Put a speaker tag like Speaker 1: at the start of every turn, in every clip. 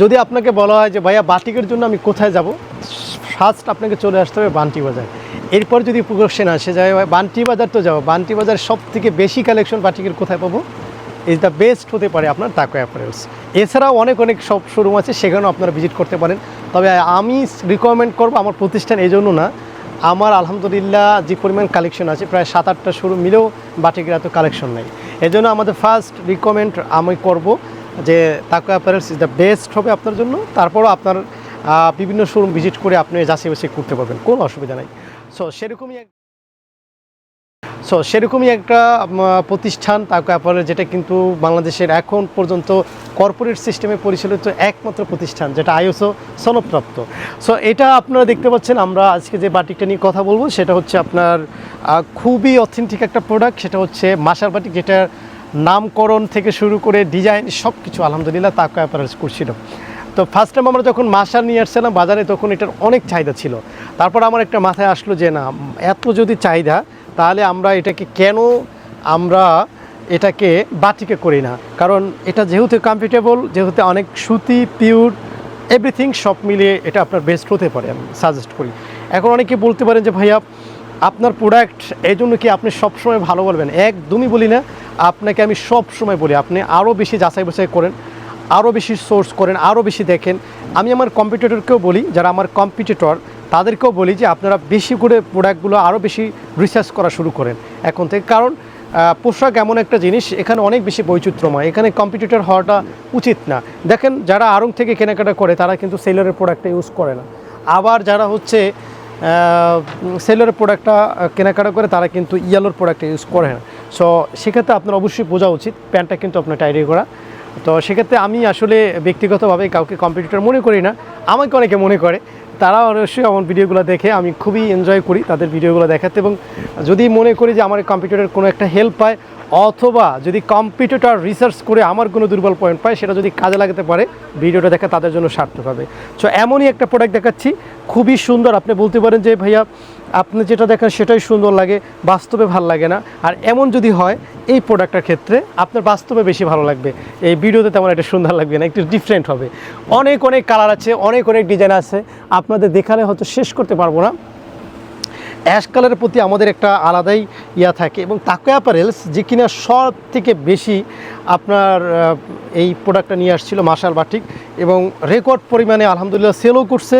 Speaker 1: যদি আপনাকে বলা হয় যে, ভাইয়া, বাটিকের জন্য আমি কোথায় যাব? ফার্স্ট আপনাকে চলে আসতে হবে বান্টি বাজার। এরপর যদি প্রোগ্রেশন আসে যায় বান্টি বাজার তো যাব। বান্টি বাজার সব থেকে বেশি কালেকশন বাটিকের কোথায় পাবো? ইজ দ্য বেস্ট হতে পারে আপনার তাকো অ্যাপারেলস এছাড়াও অনেক অনেক সব শোরুম আছে, সেখানেও আপনারা ভিজিট করতে পারেন। তবে আমি রিকমেন্ড করব আমার প্রতিষ্ঠান এই জন্য না। আমার আলহামদুলিল্লাহ যে পরিমাণ কালেকশন আছে, প্রায় সাত আটটা শোরুম মিলেও বাটিকের এত কালেকশন নেই। এজন্য আমাদের ফার্স্ট রিকমেন্ড আমি করব যে তাকো অ্যাপারেলস ইজ দ্য বেস্ট হবে আপনার জন্য। তারপরও আপনার বিভিন্ন শোরুম ভিজিট করে আপনি যাচাই বাছাই করতে পারবেন, কোনো অসুবিধা নাই। সো সেরকমই এক সো সেরকমই একটা প্রতিষ্ঠান তাকো অ্যাপারেল যেটা কিন্তু বাংলাদেশের এখন পর্যন্ত কর্পোরেট সিস্টেমে পরিচালিত একমাত্র প্রতিষ্ঠান, যেটা আইএসও সনপ্রাপ্ত সো এটা আপনারা দেখতে পাচ্ছেন, আমরা আজকে যে বাটিকটা নিয়ে কথা বলব, সেটা হচ্ছে আপনার খুবই অথেন্টিক একটা প্রোডাক্ট সেটা হচ্ছে মাসার বাটিক যেটার নামকরণ থেকে শুরু করে ডিজাইন সব কিছু আলহামদুলিল্লাহ তাকো অ্যাপারেলস করছিল। তো ফার্স্ট টাইম আমরা যখন মাসার নিয়ে আসছিলাম বাজারে, তখন এটার অনেক চাহিদা ছিল। তারপর আমার একটা মাথায় আসলো যে, না, এত যদি চাহিদা, তাহলে আমরা এটাকে কেন আমরা এটাকে বাটিকে করি না? কারণ এটা যেহেতু কমফর্টেবল যেহেতু অনেক সুতি পিউর এভরিথিং সব মিলিয়ে এটা আপনার বেস্ট হতে পারে আমি সাজেস্ট করি। এখন অনেকে বলতে পারেন যে, ভাইয়া, আপনার প্রোডাক্ট এই জন্য কি আপনি সবসময় ভালো বলবেন? একদমই বলি না। আপনাকে আমি সব সময় বলি, আপনি আরও বেশি যাচাই বাছাই করেন আরও বেশি সোর্স করেন আরও বেশি দেখেন। আমি আমার কম্পিটিটরকেও বলি, যারা আমার কম্পিটিটর তাদেরকেও বলি যে আপনারা বেশি করে প্রোডাক্টগুলো আরও বেশি রিসার্চ করা শুরু করেন। এখন থেকে কারণ পোশাক এমন একটা জিনিস, এখানে অনেক বেশি বৈচিত্র্যময়। এখানে কম্পিটিটর হওয়াটা উচিত না। দেখেন, যারা আড়ং থেকে কেনাকাটা করে, তারা কিন্তু সেলারের প্রোডাক্টটা ইউজ করে না। আবার যারা হচ্ছে সেলারের প্রোডাক্টটা কেনাকাটা করে, তারা কিন্তু ইয়ালোর প্রোডাক্টটা ইউজ করে না। সো সেক্ষেত্রে আপনার অবশ্যই বোঝা উচিত। প্যান্টটা কিন্তু আপনার টাইরি করা। তো সেক্ষেত্রে আমি আসলে ব্যক্তিগতভাবে কাউকে কম্পিটিটর মনে করি না। আমাকে অনেকে মনে করে। তারা অবশ্যই আমার ভিডিওগুলো দেখে আমি খুবই এনজয় করি তাদের ভিডিওগুলো দেখাতে এবং যদি মনে করি যে আমার কম্পিউটারের কোনো একটা হেল্প পায় অথবা যদি কম্পিউটার রিসার্চ করে আমার কোনো দুর্বল পয়েন্ট পায়, সেটা যদি কাজে লাগাতে পারে, ভিডিওটা দেখা তাদের জন্য সার্থক হবে। সো এমনই একটা প্রোডাক্ট দেখাচ্ছি, খুবই সুন্দর। আপনি বলতে পারেন যে, ভাইয়া, আপনি যেটা দেখেন সেটাই সুন্দর লাগে, বাস্তবে ভালো লাগে না। আর এমন যদি হয়, এই প্রোডাক্টটার ক্ষেত্রে আপনার বাস্তবে বেশি ভালো লাগবে। এই ভিডিওতে তেমন একটা সুন্দর লাগবে না, একটু ডিফারেন্ট হবে। অনেক অনেক কালার আছে, অনেক অনেক ডিজাইন আছে। আপনাদের দেখালে হয়তো শেষ করতে পারব না। অ্যাশ কালারের প্রতি আমাদের একটা আলাদাই ইয়া থাকে এবং তাকো অ্যাপারেলস যে কিনা সব থেকে বেশি আপনার এই প্রোডাক্টটা নিয়ে আসছিল মাসাল বাটিক এবং রেকর্ড পরিমাণে আলহামদুলিল্লাহ সেলও করছে,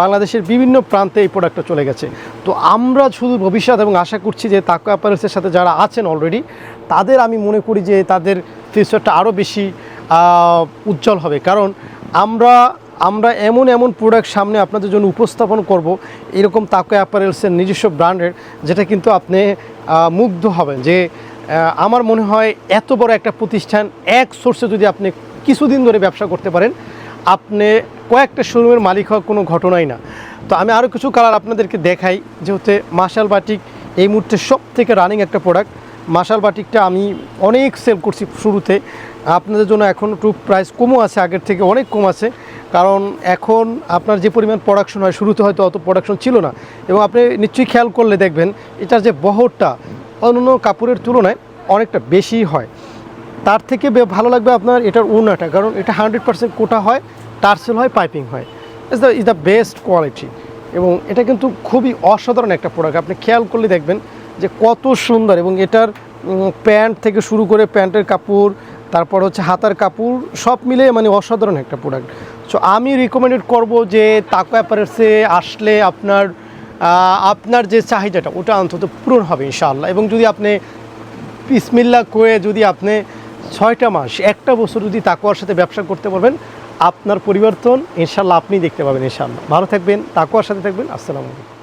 Speaker 1: বাংলাদেশের বিভিন্ন প্রান্তে এই প্রোডাক্টটা চলে গেছে। তো আমরা শুধু ভবিষ্যৎ এবং আশা করছি যে তাকো অ্যাপারেলসের সাথে যারা আছেন অলরেডি তাদের আমি মনে করি যে তাদের ফিউচারটা আরও বেশি উজ্জ্বল হবে। কারণ আমরা আমরা এমন এমন প্রোডাক্ট সামনে আপনাদের জন্য উপস্থাপন করব, এরকম তাকো অ্যাপারেলসের নিজস্ব ব্র্যান্ডের, যেটা কিন্তু আপনি মুগ্ধ হবেন যে আমার মনে হয় এত বড় একটা প্রতিষ্ঠান এক সোর্সে যদি আপনি কিছুদিন ধরে ব্যবসা করতে পারেন, আপনি কয়েকটা শোরুমের মালিক হওয়ার কোনো ঘটনাই না। তো আমি আরও কিছু কালার আপনাদেরকে দেখাই, যেহেতু মার্শাল বাটিক এই মুহূর্তে সব থেকে রানিং একটা প্রোডাক্ট মার্শাল বাটিকটা আমি অনেক সেল করছি শুরুতে, আপনাদের জন্য এখন একটু প্রাইস কমও আছে, আগের থেকে অনেক কম আছে। কারণ এখন আপনার যে পরিমাণ প্রোডাকশন হয়, শুরুতে হয়তো অত প্রোডাকশন ছিল না। এবং আপনি নিশ্চয়ই খেয়াল করলে দেখবেন, এটার যে বহরটা অন্য কাপড়ের তুলনায় অনেকটা বেশি হয়। তার থেকে ভালো লাগবে আপনার এটার উনাটা, কারণ এটা হান্ড্রেড পার্সেন্ট কোটা হয়, টার্সেল হয়, পাইপিং হয়। Is the is the best quality এবং এটা কিন্তু খুবই অসাধারণ একটা প্রোডাক্ট আপনি খেয়াল করলে দেখবেন যে কত সুন্দর এবং এটার প্যান্ট থেকে শুরু করে প্যান্টের কাপড়, তারপর হচ্ছে হাতার কাপড়, সব মিলে মানে অসাধারণ একটা প্রোডাক্ট সো আমি রিকমেন্ডেড করব যে তাকো অ্যাপারেসে আসলে আপনার আপনার যে চাহিদাটা, ওটা অন্তত পূরণ হবে ইনশাআল্লাহ। এবং যদি আপনি পিসমিল্লা কয়ে যদি আপনি ছয়টা মাস, একটা বছর যদি তাকোয়ার সাথে ব্যবসা করতে পারবেন, আপনার পরিবর্তন ইনশাল্লাহ আপনি দেখতে পাবেন ইনশাল্লাহ ভালো থাকবেন তাকুয়ার সাথে থাকবেন, আসসালামু আলাইকুম।